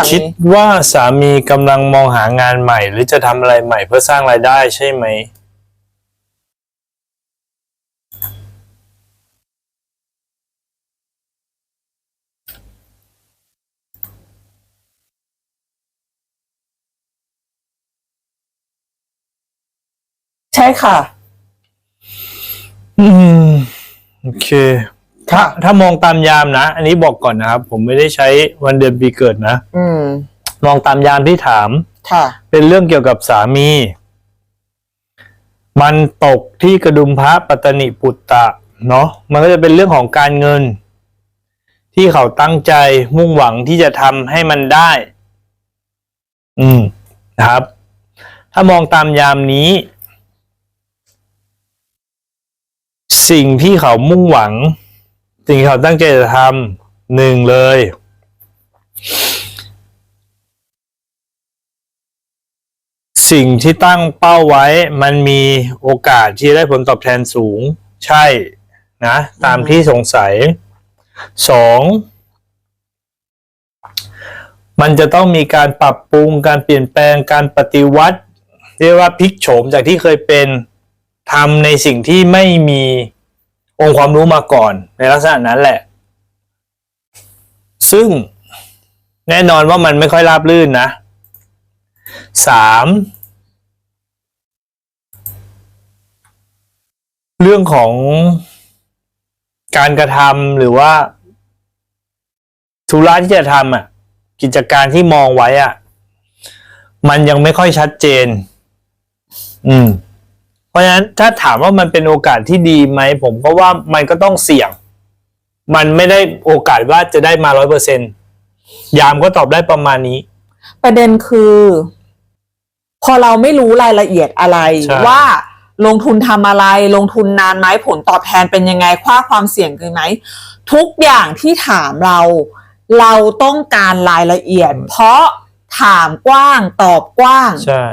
าคิดมีว่าสามีกำลังมองหางานใหม่ หรือจะทำอะไรใหม่เพื่อสร้างรายได้ใช่ไหม ใช่ค่ะ อืม โอเค ถ้าถ้ามองตามยามนะ อันนี้บอกก่อนนะครับ ผมไม่ได้ใช้วันเดือนปีเกิดนะ อืม มองตามยามที่ถาม ค่ะ เป็นเรื่องเกี่ยวกับสามี มันตกที่กระดุมพระปัตตนิปุตตะ เนาะมันก็จะเป็นเรื่องของการเงิน ที่เขาตั้งใจมุ่งหวังที่จะทำให้มันได้ อืมนะครับ ถ้ามองตามยามนี้ สิ่งที่เขามุ่งหวัง สิ่งที่เขาตั้งใจจะทำหนึ่งเลย สิ่งที่ตั้งเป้าไว้มันมีโอกาสที่จะได้ผลตอบแทนสูง ใช่นะ ตามอืมที่สงสัยสองมันจะต้องมีการปรับปรุงการเปลี่ยนแปลงการปฏิวัติ เรียกว่าพลิกโฉมจากที่เคยเป็นทำในสิ่งที่ไม่มี องค์ความรู้มาก่อนในลักษณะนั้นแหละ ซึ่งแน่นอนว่ามันไม่ค่อยราบรื่นนะสามเรื่องของการกระทำหรือว่าธุระที่จะทำอะ กิจการที่มองไว้อะ มันยังไม่ค่อยชัดเจน อืม เพราะฉะนั้นถ้าถามว่ามันเป็นโอกาสที่ดีไหม ผมก็ว่ามันก็ต้องเสี่ยง มันไม่ได้โอกาสว่าจะได้มาร้อยเปอร์เซ็นยามก็ตอบได้ประมาณนี้ ประเด็นคือ พอเราไม่รู้รายละเอียดอะไรใช่ว่าลงทุนทำอะไร ลงทุนนานไหมผลตอบแทนเป็นยังไงค่าความเสี่ยงคือไหมทุกอย่างที่ถามเรา เราต้องการรายละเอียด เพราะถามกว้างตอบกว้าง ใช่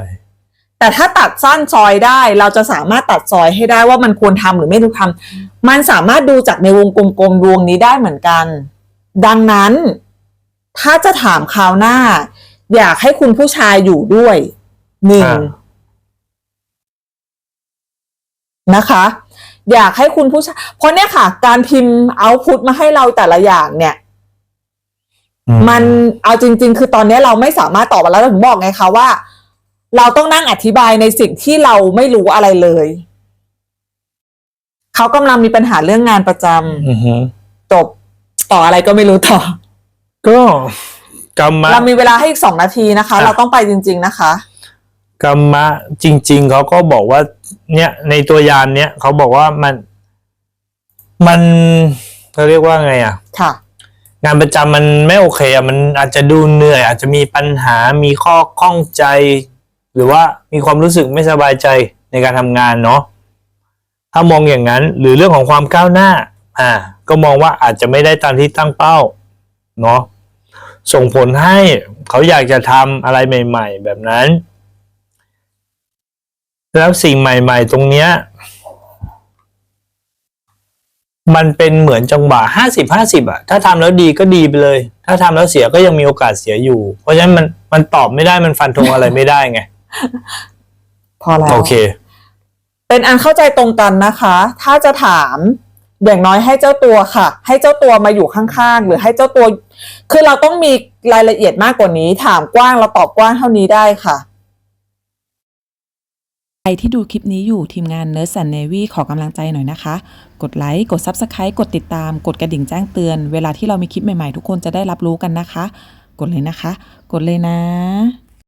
แต่ถ้าตัดสั้นซอยได้เราจะสามารถตัดซอยให้ได้ว่ามันควรทำหรือไม่ควรทำมันสามารถดูจากในวงกลมๆดวงนี้ได้เหมือนกัน ดังนั้น ถ้าจะถามคราวหน้า อยากให้คุณผู้ชายอยู่ด้วยหนึ่งอ่านะคะ อยากให้คุณผู้ชาย เพราะเนี่ยค่ะ การพิมพ์เอาพุตมาให้เราแต่ละอย่างเนี่ยอืมันเอาจริง ๆ คือตอนนี้เราไม่สามารถตอบมาแล้วผมบอกไงคะว่า เราต้องนั่งอธิบายในสิ่งที่เราไม่รู้อะไรเลย เขากำลังมีปัญหาเรื่องงานประจอือฮึำจบต่ออะไรก็ไม่รู้ต่อ ก็กรรมะ เรามีเวลาให้อีกสองนาทีนะคะ อะ เราต้องไปจริง ๆนะคะ กรรมะจริง ๆเขาก็บอกว่า เนี่ยในตัวยานเนี้ยเขาบอกว่ามัน มันเขาเรียกว่าไงอะ ค่ะ งานประจำมันไม่โอเคอะมันอาจจะดูเหนื่อย อาจจะมีปัญหามีข้อข้องใจ หรือว่ามีความรู้สึกไม่สบายใจในการทำงานเนาะถ้ามองอย่างนั้นหรือเรื่องของความก้าวหน้าอ่าก็มองว่าอาจจะไม่ได้ตามที่ตั้งเป้าเนาะส่งผลให้เขาอยากจะทำอะไรใหม่ ๆ แบบนั้น แล้วสิ่งใหม่ ๆ ตรงเนี้ยมันเป็นเหมือนจังหวะห้าสิบห้าสิบอะถ้าทำแล้วดีก็ดีไปเลย ถ้าทำแล้วเสียก็ยังมีโอกาสเสียอยู่ เพราะฉะนั้นมันมันตอบไม่ได้มันฟันธงอะไรไม่ได้ไง พอแล้ว โอเค เป็นอันเข้าใจตรงกันนะคะ ถ้าจะถามอย่างน้อยให้เจ้าตัวค่ะ ให้เจ้าตัวมาอยู่ข้างๆ หรือให้เจ้าตัว คือเราต้องมีรายละเอียดมากกว่านี้ ถามกว้างเราตอบกว้างเท่านี้ได้ค่ะใครที่ดูคลิปนี้อยู่ทีมงาน Nurse and Navy ขอกำลังใจหน่อยนะคะ กดไลค์ กด Subscribe กดติดตาม กดกระดิ่งแจ้งเตือน เวลาที่เรามีคลิปใหม่ๆ ทุกคนจะได้รับรู้กันนะคะ กดเลยนะคะ กดเลยนะ